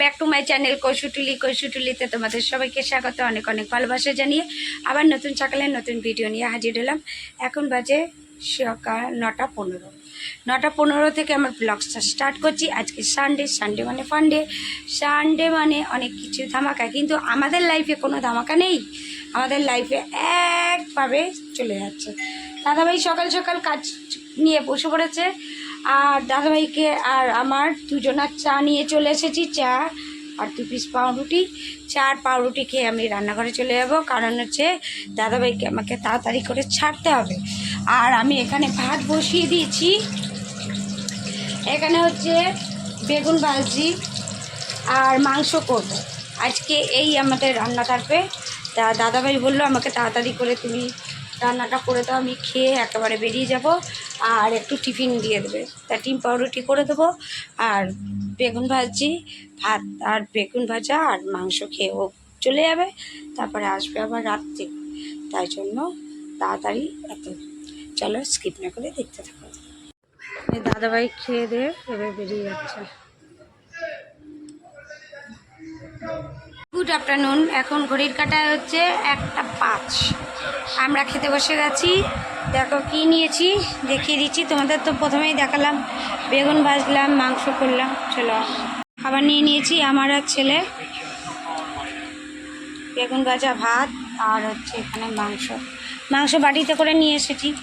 Back to my channel Koishutuli কৈশুটুলিতে তোমাদের সবাইকে স্বাগত, অনেক অনেক ভালোবাসা জানিয়ে আবার নতুন সকালে নতুন ভিডিও নিয়ে হাজির হলাম। এখন বাজে সকাল নটা পনেরো। নটা পনেরো থেকে আমার ব্লগসটা স্টার্ট করছি। আজকে সানডে সানডে মানে ফান্ডে সানডে মানে অনেক কিছু ধামাকা, কিন্তু আমাদের লাইফে কোনো ধামাকা নেই। আমাদের লাইফে একভাবে চলে যাচ্ছে। দাদাভাই সকাল সকাল কাজ নিয়ে বসে পড়েছে। আর দাদাভাইকে আর আমার দুজনার চা নিয়ে চলে এসেছি। চা আর দু পিস পাউরুটি। চার পাউরুটি খেয়ে আমি রান্নাঘরে চলে যাব। কারণ হচ্ছে দাদাভাইকে আমাকে তাড়াতাড়ি করে ছাড়তে হবে। আর আমি এখানে ভাত বসিয়ে দিয়েছি। এখানে হচ্ছে বেগুন ভাজি আর মাংস করব। আজকে এই আমাদের রান্না থাকবে। তা দাদাভাই বলল আমাকে তাড়াতাড়ি করে তুমি রান্নাটা করে দাও, আমি খেয়ে একেবারে বেরিয়ে যাব আর একটু টিফিন দিয়ে দেবে। তা ডিম পাউরুটি করে দেবো আর বেগুন ভাজি, ভাত আর বেগুন ভাজা আর মাংস খেয়ে ও চলে যাবে, তারপরে আসবে আবার রাত্রে। তাই জন্য তাড়াতাড়ি এত, চলো স্কিপ না করে দেখতে থাকো। দাদাভাই খেয়ে দিয়ে এবার বেরিয়ে যাচ্ছে। গুড আফটারনুন এখন ঘড়ির কাটায় হচ্ছে একটা পাঁচ। আমরা খেতে বসে গেছি। দেখো কি নিয়েছি? দেখিয়ে দিচ্ছি। তোমাদের তো প্রথমেই দেখালাম। বেগুন ভাজলাম, মাংস করলাম। চলো। খাবার নিয়ে নিয়েছি আমার আর ছেলে। বেগুন ভাজা ভাত আর হচ্ছে এখানে মাংস। মাংস বাটিতে করে নিয়ে এসেছি।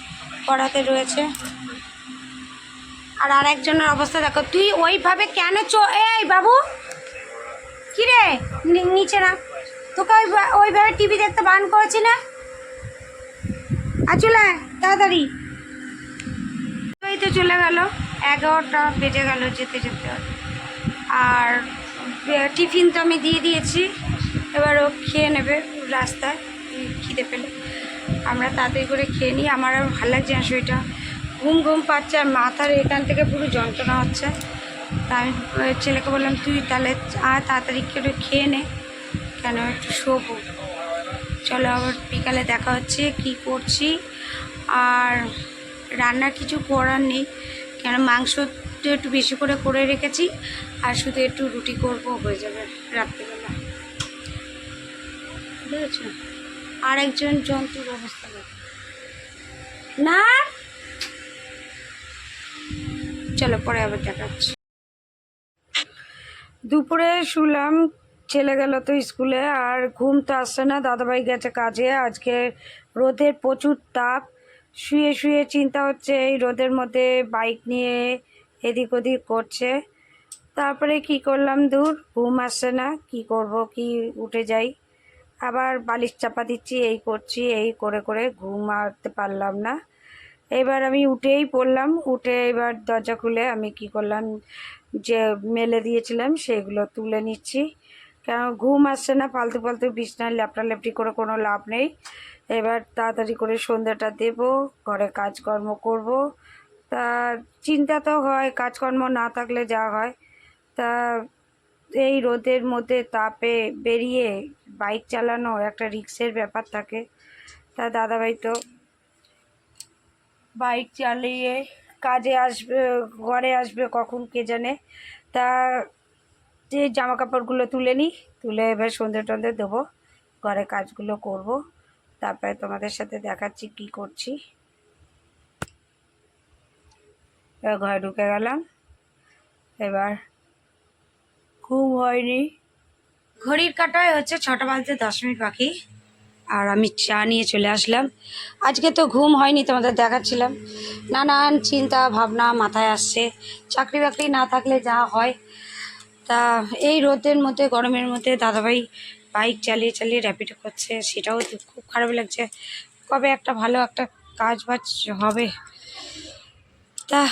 কড়াতে রয়েছে। আর আরেকজনের অবস্থা দেখো। তুই ওইভাবে কেন চো এই বাবু! কি রে নিচে না তোকে ওই ওইভাবে টিভি দেখতে বান করেছি না? আর চলে তাড়াতাড়ি। এই তো চলে গেল। এগারোটা বেজে গেল যেতে যেতে। আর টিফিন তো আমি দিয়ে দিয়েছি। এবার ও খেয়ে নেবে রাস্তায় খিদে পেলে। আমরা তাড়াতাড়ি করে খেয়ে নিই। আমার আর ভালো লাগছে না শরীরটা। ঘুম ঘুম পাচ্ছে আর মাথার এখান থেকে পুরো যন্ত্রণা হচ্ছে। তা আমি ছেলেকে বললাম, তুই তাহলে আয়, তাড়াতাড়ি করে খেয়ে নে। কেন একটু শোবো। চলো আবার বিকালে দেখা হচ্ছে, কি করছি? আর রান্নার কিছু করার নেই, কেন মাংস একটু বেশি করে করে রেখেছি, আর শুধু একটু রুটি করব, হয়ে যাবে রাত্রিবেলা। বুঝেছ আর একজন জন্তুর অবস্থা দেখো। না? চলো পরে আবার দেখাচ্ছি দুপুরে শুলাম ছেলে গেল তো স্কুলে, আর ঘুম তো আসছে না। দাদাভাই গেছে কাজে। আজকে রোদের প্রচুর তাপ। শুয়ে শুয়ে চিন্তা হচ্ছে এই রোদের মধ্যে বাইক নিয়ে এদিক ওদিক করছে। তারপরে কি করলাম দূর? ঘুম আসছে না। কি করব? কি উঠে যাই? আবার বালিশ চাপা দিচ্ছি, এই করছি, এই করে করে ঘুম ঘুমাতে পারলাম না। এবার আমি উঠেই পড়লাম। উঠে এবার দরজা খুলে আমি কি করলাম, যে মেলে দিয়েছিলাম, সেগুলো তুলে নিচ্ছি। কেন ঘুম আসছে না, ফালতু ফালতু বিছনায় ল্যাপটা ল্যাপটি করে কোনো লাভ নেই। এবার তাড়াতাড়ি করে সন্ধ্যাটা দেব, ঘরে কাজকর্ম করব। তা চিন্তা তো হয়, কাজকর্ম না থাকলে যা হয়। তা এই রোদের মধ্যে তাপে বেরিয়ে বাইক চালানো একটা রিক্সের ব্যাপার থাকে। তা দাদাভাই তো বাইক চালিয়ে কাজে আসবে, ঘরে আসবে কখন কে জানে। তা যে জামা কাপড়গুলো তুলে নিই, তুলে এবার সন্ধে টন্ধে দেবো, ঘরে কাজগুলো করব। তারপরে তোমাদের সাথে দেখাচ্ছি কি করছি। এবার ঘরে ঢুকে গেলাম। এবার ঘুম হয়নি। ঘড়ির কাটায় হচ্ছে ছটা বাজতে দশ মিনিট বাকি। আর আমি চা নিয়ে চলে আসলাম। আজকে তো ঘুম হয়নি, তোমাদের দেখাচ্ছিলাম। নানান চিন্তা ভাবনা মাথায় আসছে। চাকরি বাকরি না থাকলে যা হয়। তা এই রোদের মধ্যে, গরমের মধ্যে দাদাভাই বাইক চালিয়ে চালিয়ে র্যাপিডো করছে, সেটাও খুব খারাপ লাগছে। কবে একটা ভালো একটা কাজ বাজ হবে। তা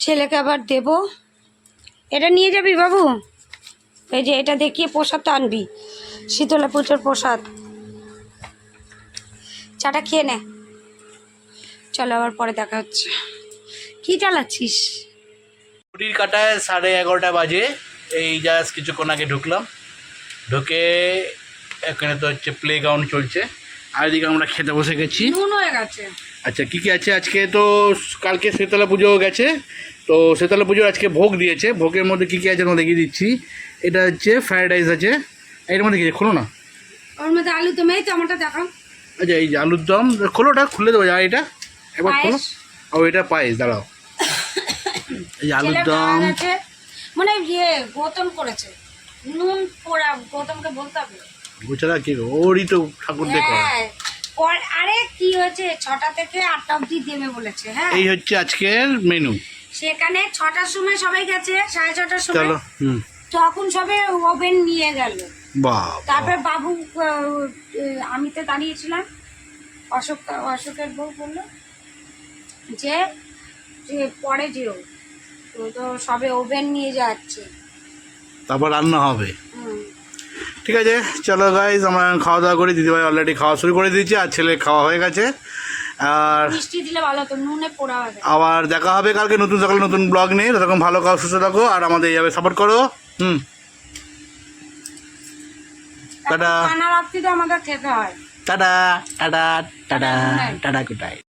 ছেলেকে আবার দেবো। এটা নিয়ে যাবি বাবু? এই যে এটা দেখিয়ে প্রসাদ তো আনবি, শীতলা পুজোর প্রসাদ। চাটা খেয়ে নে। চলো আবার পরে দেখা হচ্ছে। কী চালাচ্ছিস? ঘড়ির কাটায় সাড়ে এগারোটা বাজে। এই জাস্ট কিছুক্ষণ আগে ঢুকলাম। ঢুকে এখানে তো হচ্ছে প্লে গ্রাউন্ড চলছে। আর এদিকে আমরা খেতে বসে গেছি। আচ্ছা কী কী আছে? আজকে তো কালকে শীতলা পুজো গেছে। তো শীতলা পুজোর আজকে ভোগ দিয়েছে। ভোগের মধ্যে কী কী আছে আমরা দেখিয়ে দিচ্ছি। এটা হচ্ছে ফ্রায়েড রাইস আছে। এর মধ্যে কী আছে? খোলো না। ওর মধ্যে আলু তো মেয়ে টমেটো দেখাও। আচ্ছা এই যে আলুর দম খোলো ওটা খুলে দেবো যা এটা। একবার খোলো। ও এটা পায়েস দাঁড়াও। এই আলুর দম। মানে ইয়ে গৌতম করেছে। নুন পোড়া গৌতমকে বলতে হবে। গুছারা কি ওরই তো ঠাকুর দেখো হ্যাঁ আরে কি হয়েছে? ছটা থেকে আটটা অবধি দেবে বলেছে হ্যাঁ। এই হচ্ছে আজকের মেনু সেখানে ছটার সময় সবাই গেছে সাড়ে ছটার সময়। তখন সবে ওভেন নিয়ে গেল। তারপরে বাবু আমি তো দাঁড়িয়েছিলাম। অশোক অশোকের বউ বলল যে যে পরে যেও। তো তো সবে ওভেন নিয়ে যাচ্ছে। তারপর রান্না হবে। ঠিক আছে চলো গাইজ আমরা খাওয়া দাওয়া করি দিদিভাই অলরেডি খাওয়া শুরু করে দিয়েছি আর ছেলে খাওয়া হয়ে গেছে। আর মিষ্টি দিলে ভালো হতো নুনে পোড়া হবে। আবার দেখা হবে কালকে নতুন সকালে নতুন ব্লগ নিয়ে। ততক্ষণ ভালো খাও সুস্থ থাকো আর আমাদের এইভাবে সাপোর্ট করো। হুম। টাটা। হয়। Tata tata tata tata good